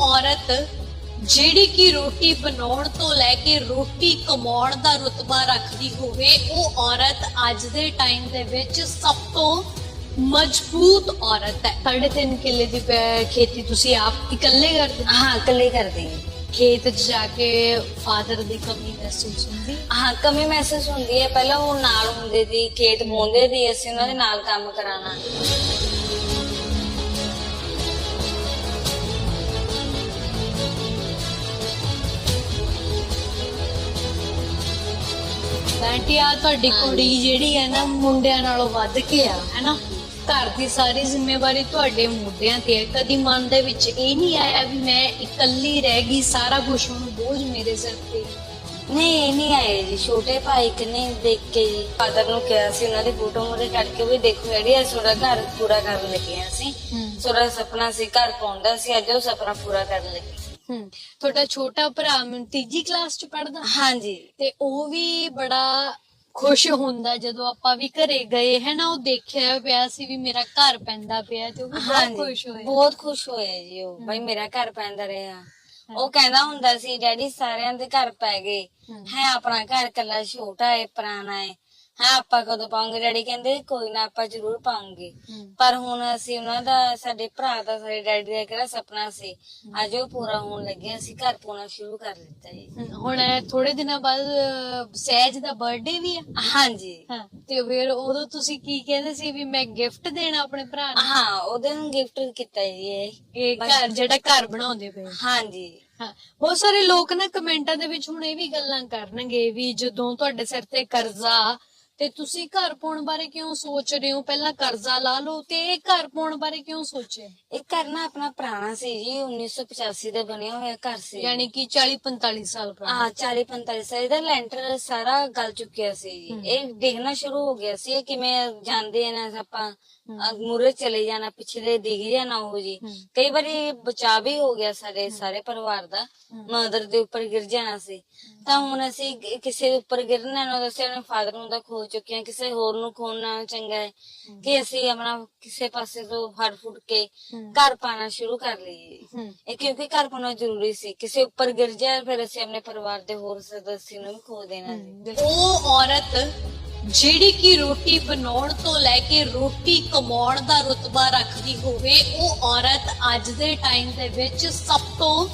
ਔਰਤ ਜਿਹੜੀ ਕਿ ਰੋਟੀ ਬਣਾਉਣ ਤੋਂ ਲੈ ਕੇ ਰੋਟੀ ਕਮਾਉਣ ਦਾ ਰੁਤਬਾ ਰੱਖਦੀ ਹੋਵੇ ਉਹ ਔਰਤ ਅੱਜ ਦੇ ਟਾਈਮ ਦੇ ਵਿੱਚ ਸਭ ਤੋਂ ਮਜ਼ਬੂਤ ਔਰਤ ਹੈ। ਸਾਢੇ ਤਿੰਨ ਕਿੱਲੇ ਦੀ ਪੈ- ਖੇਤੀ ਤੁਸੀਂ ਆਪ ਇਕੱਲੇ ਕਰਦੇ? ਹੋ? ਇਕੱਲੇ ਕਰਦੇ ਹਾਂ। ਖੇਤ 'ਚ ਜਾ ਕੇ ਫਾਦਰ ਦੀ ਕਮੀ ਮਹਿਸੂਸ ਹੁੰਦੀ? ਹਾਂ ਕਮੀ ਮਹਿਸੂਸ ਹੁੰਦੀ ਹੈ। ਪਹਿਲਾਂ ਉਹ ਨਾਲ ਹੁੰਦੇ ਸੀ ਖੇਤ ਬੋਂਦੇ ਸੀ ਅਸੀਂ ਉਹਨਾਂ ਦੇ ਨਾਲ ਕੰਮ ਕਰਾਣਾ ਬੈਂਟੀ ਆ ਤੁਹਾਡੀ ਕੁੜੀ ਜਿਹੜੀ ਹੈ ਨਾ ਮੁੰਡਿਆਂ ਨਾਲੋਂ ਵੱਧ ਕੇ ਆ ਹੈਨਾ? ਘਰ ਦੀ ਸਾਰੀ ਜ਼ਿੰਮੇਵਾਰੀ ਤੁਹਾਡੇ ਮੁੰਡਿਆਂ ਤੇ ਹੈ ਕਦੀ ਮਨ ਦੇ ਵਿੱਚ ਇਹ ਨਹੀਂ ਆਇਆ ਵੀ ਮੈਂ ਇਕੱਲੀ ਰਹਿ ਗਈ ਸਾਰਾ ਕੁਝ ਹੁਣ ਬੋਝ ਮੇਰੇ ਸਿਰ ਤੇ ਨਹੀਂ ਇਹ ਨਹੀਂ ਆਏ ਜੀ। ਛੋਟੇ ਭਾਈ ਕਿਨੇ ਦੇਖ ਕੇ ਜੀ ਫਾਦਰ ਨੂੰ ਕਿਹਾ ਸੀ ਉਹਨਾਂ ਦੀ ਫੋਟੋ ਮੋਰੇ ਕੱਢ ਕੇ ਵੀ ਦੇਖੋ ਜਿਹੜੀ ਆ ਤੁਹਾਡਾ ਘਰ ਪੂਰਾ ਕਰਨ ਲੱਗੇ ਹਾਂ ਅਸੀਂ। ਤੁਹਾਡਾ ਸੁਪਨਾ ਸੀ ਘਰ ਪਾਉਂਦਾ ਸੀ ਅੱਜ ਉਹ ਸੁਪਨਾ ਪੂਰਾ ਕਰਨ ਲੱਗੇ ਹੂੰ ਤੁਹਾਡਾ ਛੋਟਾ ਭਰਾ ਮੈਨੂੰ ਤੀਜੀ ਕਲਾਸ 'ਚ ਪੜਦਾ ਹਾਂਜੀ। ਤੇ ਉਹ ਵੀ ਬੜਾ ਖੁਸ਼ ਹੁੰਦਾ ਜਦੋਂ ਆਪਾਂ ਵੀ ਘਰੇ ਗਏ ਹੈ ਨਾ ਉਹ ਦੇਖਿਆ ਪਿਆ ਸੀ ਵੀ ਮੇਰਾ ਘਰ ਪੈਂਦਾ ਪਿਆ ਤੇ ਉਹ ਵੀ ਬਹੁਤ ਖੁਸ਼ ਹੋਇਆ ਬਹੁਤ ਖੁਸ਼ ਹੋਇਆ ਜੀ ਉਹ। ਬਈ ਮੇਰਾ ਘਰ ਪੈਂਦਾ ਰਿਹਾ। ਉਹ ਕਹਿੰਦਾ ਹੁੰਦਾ ਸੀ ਡੈਡੀ ਸਾਰਿਆਂ ਦੇ ਘਰ ਪੈ ਗਏ। ਹੈ ਆਪਣਾ ਘਰ ਕੱਲਾ ਛੋਟਾ ਹੈ ਪੁਰਾਣਾ ਹੈ ਹੈ ਆਪਾਂ ਕਦੋਂ ਪਾਉਂਗੇ? ਡੈਡੀ ਕਹਿੰਦੇ ਕੋਈ ਨਾ ਆਪਾਂ ਜ਼ਰੂਰ ਪਾਉਂਗੇ। ਪਰ ਹੁਣ ਅਸੀਂ ਉਹਨਾਂ ਦਾ ਸਾਡੇ ਭਰਾ ਦਾ ਸਾਡੇ ਡੈਡੀ ਦਾ ਕਿਹੜਾ ਸੁਪਨਾ ਸੀ? ਅੱਜ ਉਹ ਪੂਰਾ ਹੋਣ ਲੱਗਿਆ ਅਸੀਂ ਘਰ ਪਾਉਣਾ ਸ਼ੁਰੂ ਕਰ ਲਿੱਤਾ ਜੀ। ਹੁਣ ਥੋੜੇ ਦਿਨਾਂ ਬਾਅਦ ਸਹਿਜ ਦਾ ਬਰਥਡੇ ਵੀ ਹੈ ਹਾਂਜੀ। ਹਾਂ ਤੇ ਫਿਰ ਉਦੋਂ ਤੁਸੀਂ ਕੀ ਕਹਿੰਦੇ ਸੀ ਵੀ ਮੈਂ ਗਿਫਟ ਦੇਣਾ ਆਪਣੇ ਭਰਾ ਨੂੰ? ਹਾਂ ਉਹਦੇ ਨੂੰ ਗਿਫਟ ਕੀਤਾ ਜੀ ਇਹ। ਇਹ ਘਰ ਜਿਹੜਾ ਘਰ ਬਣਾਉਂਦੇ ਪਏ। ਹਾਂਜੀ। ਹਾਂ ਬਹੁਤ ਸਾਰੇ ਲੋਕ ਨਾ ਕਮੈਂਟਾਂ ਦੇ ਵਿੱਚ ਹੁਣ ਇਹ ਵੀ ਗੱਲਾਂ ਕਰਨਗੇ ਵੀ ਜਦੋਂ ਤੁਹਾਡੇ ਸਿਰ ਤੇ ਕਰਜ਼ਾ ਤੇ ਤੁਸੀਂ ਘਰ ਪਾਉਣ ਬਾਰੇ ਕਿਉਂ ਸੋਚ ਰਹੇ ਹੋ? ਪਹਿਲਾਂ ਕਰਜ਼ਾ ਲਾ ਲਓ ਤੇ ਇਹ ਘਰ ਪਾਉਣ ਬਾਰੇ ਕਿਉਂ ਸੋਚਿਆ? ਇਹ ਘਰ ਨਾ ਆਪਣਾ ਪੁਰਾਣਾ ਸੀ ਜੀ 1985 ਦਾ ਬਣਿਆ ਹੋਇਆ ਘਰ ਸੀ। ਯਾਨੀ ਕਿ 40 45 ਸਾਲ ਪੁਰਾਣਾ। ਹਾਂ 40 45 ਸਾਲ ਦਾ ਲੈਂਟਰ ਸਾਰਾ ਗਲ ਚੁੱਕਿਆ ਸੀ ਜੀ। ਇਹ ਡਿੱਗਣਾ ਸ਼ੁਰੂ ਹੋ ਗਿਆ ਸੀ ਇਹ ਕਿਵੇਂ ਜਾਂਦੇ ਆ ਨਾ ਆਪਾਂ। ਮੂਰੇ ਚਲੇ ਜਾਣਾ ਪਿੱਛੇ ਦੇ ਡਿੱਗ ਜਾਣਾ ਉਹ ਜੀ। ਕਈ ਵਾਰੀ ਬਚਾ ਵੀ ਹੋ ਗਿਆ ਸਾਡੇ ਸਾਰੇ ਪਰਿਵਾਰ ਦਾ। ਮਦਰ ਦੇ ਉੱਪਰ ਗਿਰ ਜਾਣਾ ਸੀ। ਤਾਂ ਹੁਣ ਅਸੀਂ ਕਿਸੇ ਦੇ ਉੱਪਰ ਗਿਰਨਾ ਨਾ ਦੱਸਿਆ ਆਪਣੇ ਫਾਦਰ ਨੂੰ ਤਾਂ ਖੋ ਚੁੱਕੇ ਹਾਂ ਕਿਸੇ ਹੋਰ ਨੂੰ ਖੋਣਾ ਚੰਗਾ ਹੈ। ਕਿ ਅਸੀਂ ਆਪਣਾ ਕਿਸੇ ਪਾਸੇ ਤੋਂ ਫੜ ਫੁੱਟ ਕੇ ਘਰ ਪਾਣਾ ਸ਼ੁਰੂ ਕਰ ਲਈਏ ਇਹ ਕਿਉਂਕਿ ਘਰ ਪਾਉਣਾ ਜ਼ਰੂਰੀ ਸੀ। ਕਿਸੇ ਉੱਪਰ ਗਿਰ ਜਾਏ ਫਿਰ ਅਸੀਂ ਆਪਣੇ ਪਰਿਵਾਰ ਦੇ ਹੋਰ ਸਦੱਸਿਆਂ ਨੂੰ ਵੀ ਖੋ ਦੇਣਾ ਸੀ ਉਹ ਔਰਤ ਜਿਹੜੀ ਕਿ ਰੋਟੀ ਬਣਾਉਣ ਤੋਂ ਲੈ ਕੇ ਰੋਟੀ ਕਮਾਉਣ ਦਾ ਰੁਤਬਾ ਰੱਖਦੀ ਹੋਵੇ ਉਹ ਔਰਤ ਅੱਜ ਦੇ ਟਾਈਮ ਦੇ ਵਿੱਚ ਸਭ ਤੋਂ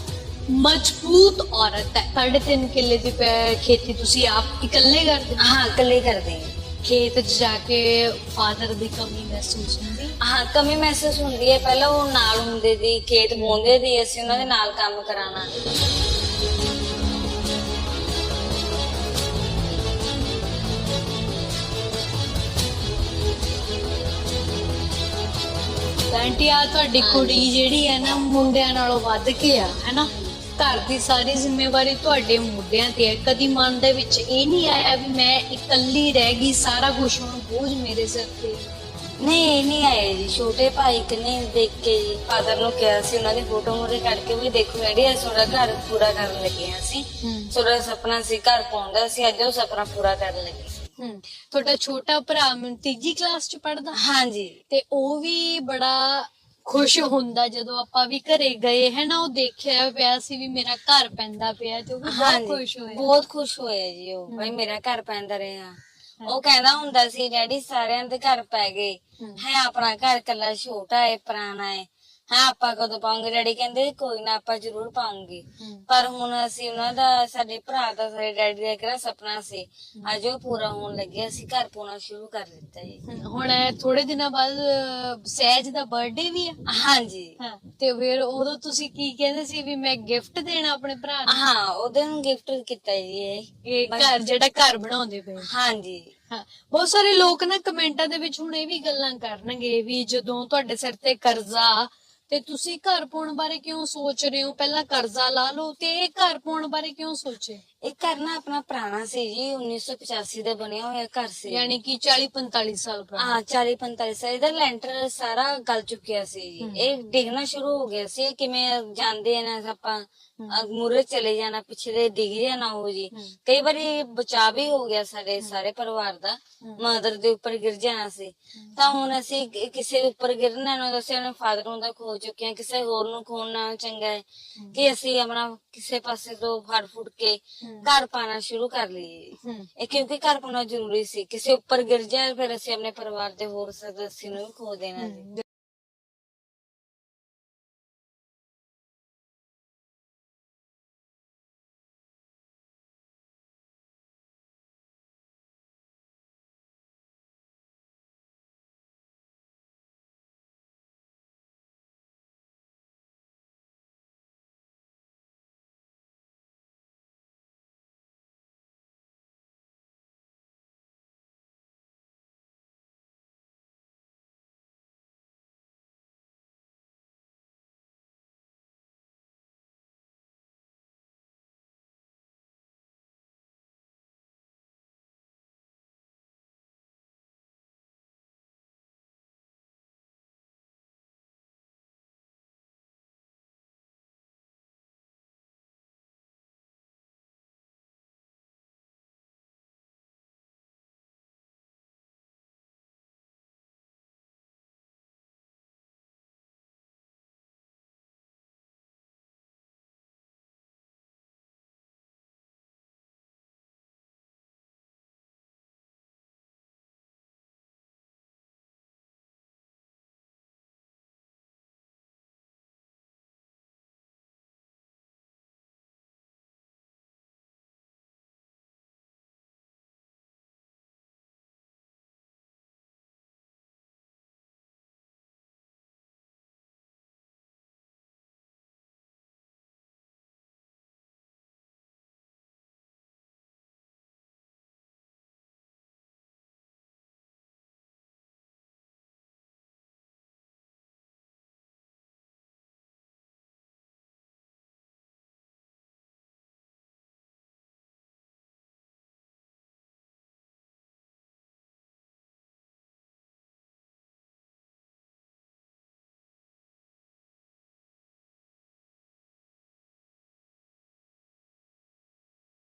ਮਜ਼ਬੂਤ ਔਰਤ ਹੈ। ਸਾਢੇ ਤਿੰਨ ਕਿੱਲੇ ਦੀ ਪੈ- ਖੇਤੀ ਤੁਸੀਂ ਆਪ ਇਕੱਲੇ ਕਰਦੇ ਹੋ? ਹਾਂ ਇਕੱਲੇ ਕਰਦੇ ਹਾਂ। ਖੇਤ 'ਚ ਜਾ ਕੇ ਫਾਦਰ ਦੀ ਕਮੀ ਮਹਿਸੂਸ ਹੁੰਦੀ ਹਾਂ? ਕਮੀ ਮਹਿਸੂਸ ਹੁੰਦੀ ਹੈ। ਪਹਿਲਾਂ ਉਹ ਨਾਲ ਹੁੰਦੇ ਸੀ ਖੇਤ ਬੋਂਦੇ ਸੀ ਅਸੀਂ ਉਹਨਾਂ ਦੇ ਨਾਲ ਕੰਮ ਕਰਾਣਾ ਆਂਟੀ ਆ ਤੁਹਾਡੀ ਕੁੜੀ ਜਿਹੜੀ ਹੈ ਨਾ ਮੁੰਡਿਆਂ ਨਾਲੋਂ ਵੱਧ ਕੇ ਆ ਹੈਨਾ? ਘਰ ਦੀ ਸਾਰੀ ਜ਼ਿੰਮੇਵਾਰੀ ਤੁਹਾਡੇ ਮੁੰਡਿਆਂ ਤੇ ਹੈ। ਕਦੀ ਮਨ ਦੇ ਵਿੱਚ ਇਹ ਨਹੀਂ ਆਇਆ ਵੀ ਮੈਂ ਇਕੱਲੀ ਰਹਿ ਗਈ ਸਾਰਾ ਕੁਝ ਹੁਣ ਬੋਝ ਮੇਰੇ ਸਿਰ ਤੇ? ਨਹੀਂ ਇਹ ਨਹੀਂ ਆਏ ਜੀ। ਛੋਟੇ ਭਾਈ ਕਿਨੇ ਦੇਖ ਕੇ ਜੀ। ਫਾਦਰ ਨੂੰ ਕਿਹਾ ਸੀ ਉਹਨਾਂ ਦੀ ਫੋਟੋ ਮੋਰੇ ਕੱਢ ਕੇ ਵੀ ਦੇਖੋ ਜਿਹੜੀ ਆ ਤੁਹਾਡਾ ਘਰ ਪੂਰਾ ਕਰਨ ਲੱਗੇ ਹਾਂ ਅਸੀਂ। ਤੁਹਾਡਾ ਸੁਪਨਾ ਸੀ ਘਰ ਪਾਉਂਦਾ ਸੀ ਅੱਜ ਉਹ ਸੁਪਨਾ ਪੂਰਾ ਕਰਨ ਲੱਗੇ ਹੂੰ ਤੁਹਾਡਾ ਛੋਟਾ ਭਰਾ ਮੈਨੂੰ ਤੀਜੀ ਕਲਾਸ 'ਚ ਪੜਦਾ ਹਾਂਜੀ। ਤੇ ਉਹ ਵੀ ਬੜਾ ਖੁਸ਼ ਹੁੰਦਾ ਜਦੋਂ ਆਪਾਂ ਵੀ ਘਰੇ ਗਏ ਹੈ ਨਾ? ਉਹ ਦੇਖਿਆ ਪਿਆ ਸੀ ਵੀ ਮੇਰਾ ਘਰ ਪੈਂਦਾ ਪਿਆ ਤੇ ਉਹ ਵੀ ਬਹੁਤ ਖੁਸ਼ ਹੋਇਆ। ਬਹੁਤ ਖੁਸ਼ ਹੋਇਆ ਜੀ ਉਹ ਬਈ ਮੇਰਾ ਘਰ ਪੈਂਦਾ ਰਿਹਾ। ਉਹ ਕਹਿੰਦਾ ਹੁੰਦਾ ਸੀ ਡੈਡੀ ਸਾਰਿਆਂ ਦੇ ਘਰ ਪੈ ਗਏ। ਹੈ। ਆਪਣਾ ਘਰ ਕੱਲਾ ਛੋਟਾ ਹੈ ਪੁਰਾਣਾ ਹੈ ਹੈ ਆਪਾਂ ਕਦੋਂ ਪਾਉਂਗੇ? ਡੈਡੀ ਕਹਿੰਦੇ ਕੋਈ ਨਾ ਆਪਾਂ ਜ਼ਰੂਰ ਪਾਉਂਗੇ। ਪਰ ਹੁਣ ਅਸੀਂ ਉਹਨਾਂ ਦਾ ਸਾਡੇ ਭਰਾ ਦਾ ਸਾਡੇ ਡੈਡੀ ਦਾ ਕਿਹੜਾ ਸੁਪਨਾ ਸੀ। ਅੱਜ ਉਹ ਪੂਰਾ ਹੋਣ ਲੱਗਿਆ ਅਸੀਂ ਘਰ ਪਾਉਣਾ ਸ਼ੁਰੂ ਕਰ ਦਿੱਤਾ ਜੀ। ਹੁਣ ਥੋੜੇ ਦਿਨਾਂ ਬਾਅਦ ਸਹਿਜ ਦਾ ਬਰਥਡੇ ਵੀ ਹੈ ਹਾਂਜੀ। ਤੇ ਫਿਰ ਉਦੋਂ ਤੁਸੀਂ ਕੀ ਕਹਿੰਦੇ ਸੀ ਵੀ ਮੈਂ ਗਿਫਟ ਦੇਣਾ ਆਪਣੇ ਭਰਾ ਨੂੰ? ਹਾਂ ਉਹਦੇ ਨੂੰ ਗਿਫਟ ਕੀਤਾ ਜੀ ਇਹ। ਘਰ ਜਿਹੜਾ ਘਰ ਬਣਾਉਂਦੇ ਪਏ। ਹਾਂਜੀ। ਬਹੁਤ ਸਾਰੇ ਲੋਕ ਨਾ ਕਮੈਂਟਾਂ ਦੇ ਵਿੱਚ ਹੁਣ ਇਹ ਵੀ ਗੱਲਾਂ ਕਰਨਗੇ ਵੀ ਜਦੋਂ ਤੁਹਾਡੇ ਸਿਰ ਤੇ ਕਰਜ਼ਾ ਤੇ ਤੁਸੀਂ ਘਰ ਪਾਉਣ ਬਾਰੇ ਕਿਉਂ ਸੋਚ ਰਹੇ ਹੋ? ਪਹਿਲਾਂ ਕਰਜ਼ਾ ਲਾ ਲਓ ਤੇ ਇਹ ਘਰ ਪਾਉਣ ਬਾਰੇ ਕਿਉਂ ਸੋਚੇ? ਇਹ ਘਰ ਨਾ ਆਪਣਾ ਪੁਰਾਣਾ ਸੀ ਜੀ 1985 ਦਾ ਬਣਿਆ ਹੋਇਆ ਘਰ ਸੀ। ਯਾਨੀ ਕਿ 40 45 ਸਾਲ ਪੁਰਾਣਾ। ਹਾਂ 40 45 ਸਾਲ ਇਹਦਾ ਲੈਂਟਰ ਸਾਰਾ ਗਲ ਚੁੱਕਿਆ ਸੀ। ਜੀ। ਇਹ ਡਿੱਗਣਾ ਸ਼ੁਰੂ ਹੋ ਗਿਆ ਸੀ ਕਿਵੇਂ ਜਾਂਦੇ ਆ ਨਾ ਆਪਾਂ ਮੂਰੇ ਚਲੇ ਜਾਣਾ ਪਿੱਛੇ ਦੇ ਡਿੱਗ ਜਾਣਾ ਉਹ ਜੀ। ਕਈ ਵਾਰੀ ਬਚਾ ਵੀ ਹੋ ਗਿਆ ਸਾਡੇ ਸਾਰੇ ਪਰਿਵਾਰ ਦਾ। ਮਦਰ ਦੇ ਉੱਪਰ ਗਿਰ ਜਾਣਾ ਸੀ। ਤਾਂ ਹੁਣ ਅਸੀਂ ਕਿਸੇ ਉੱਪਰ ਗਿਰਨਾ ਨਾ ਅਸੀਂ ਆਪਣੇ ਫਾਦਰ ਨੂੰ ਤਾਂ ਖੋ ਚੁੱਕੇ ਹਾਂ ਕਿਸੇ ਹੋਰ ਨੂੰ ਖੋਣਾ ਚੰਗਾ ਹੈ ਕਿ ਅਸੀਂ ਆਪਣਾ ਕਿਸੇ ਪਾਸੇ ਤੋਂ ਫੜ ਫੁੱਟ ਕੇ ਘਰ ਪਾਣਾ ਸ਼ੁਰੂ ਕਰ ਲਈਏ। ਇਹ ਕਿਉਂਕਿ ਘਰ ਪਾਉਣਾ ਜ਼ਰੂਰੀ ਸੀ। ਕਿਸੇ ਉੱਪਰ ਗਿਰ ਜਾਏ ਫਿਰ ਅਸੀਂ ਆਪਣੇ ਪਰਿਵਾਰ ਦੇ ਹੋਰ ਸਦੱਸਿਆਂ ਨੂੰ ਵੀ ਖੋ ਦੇਣਾ ਜੀ